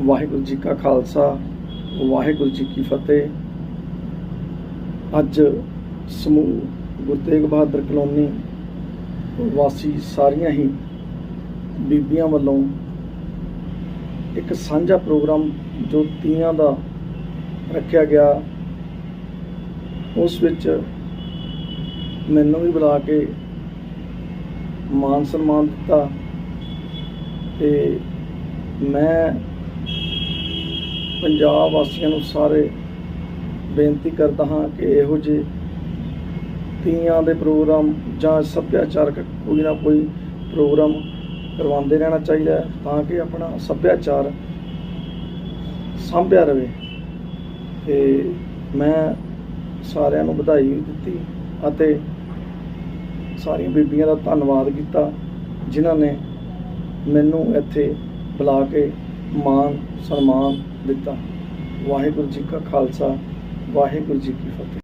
ਵਾਹਿਗੁਰੂ ਜੀ ਕਾ ਖਾਲਸਾ, ਵਾਹਿਗੁਰੂ ਜੀ ਕੀ ਫਤਿਹ। ਅੱਜ ਸਮੂਹ ਗੁਰੂ ਤੇਗ ਬਹਾਦਰ ਕਲੋਨੀ ਵਾਸੀ ਸਾਰੀਆਂ ਹੀ ਬੀਬੀਆਂ ਵੱਲੋਂ ਇੱਕ ਸਾਂਝਾ ਪ੍ਰੋਗਰਾਮ ਜੋ ਤੀਆਂ ਦਾ ਰੱਖਿਆ ਗਿਆ, ਉਸ ਵਿੱਚ ਮੈਨੂੰ ਵੀ ਬੁਲਾ ਕੇ ਮਾਨ ਸਨਮਾਨ ਦਿੱਤਾ ਤੇ ਮੈਂ ਪੰਜਾਬ ਵਾਸੀਆਂ ਨੂੰ ਸਾਰੇ ਬੇਨਤੀ ਕਰਦਾ ਹਾਂ ਕਿ ਇਹੋ ਜਿਹੇ ਤੀਆਂ ਦੇ ਪ੍ਰੋਗਰਾਮ ਜਾਂ ਸੱਭਿਆਚਾਰਕ ਕੋਈ ਨਾ ਕੋਈ ਪ੍ਰੋਗਰਾਮ ਕਰਵਾਉਂਦੇ ਰਹਿਣਾ ਚਾਹੀਦਾ ਤਾਂ ਕਿ ਆਪਣਾ ਸੱਭਿਆਚਾਰ ਸਾਂਭਿਆ ਰਵੇ। ਤੇ ਮੈਂ ਸਾਰਿਆਂ ਨੂੰ ਵਧਾਈ ਦਿੱਤੀ ਅਤੇ ਸਾਰੀਆਂ ਬੀਬੀਆਂ ਦਾ ਧੰਨਵਾਦ ਕੀਤਾ, ਜਿਨ੍ਹਾਂ ਨੇ ਮੈਨੂੰ ਇੱਥੇ ਬੁਲਾ ਕੇ ਮਾਨ ਸਨਮਾਨ ਦਿੱਤਾ। ਵਾਹਿਗੁਰੂ ਜੀ ਕਾ ਖਾਲਸਾ, ਵਾਹਿਗੁਰੂ ਜੀ ਕੀ ਫਤਿਹ।